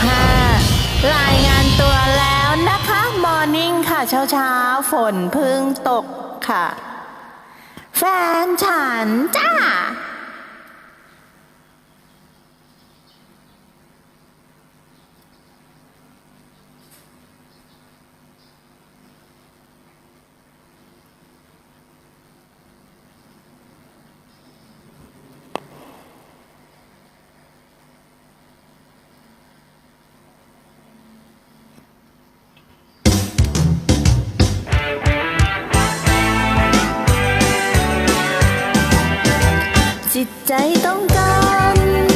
2565 รายงานตัวแล้วนะคะ มอร์นิ่งค่ะเช้าเช้าฝนพึ่งตกค่ะ แฟนฉันจ้า ต้องกัน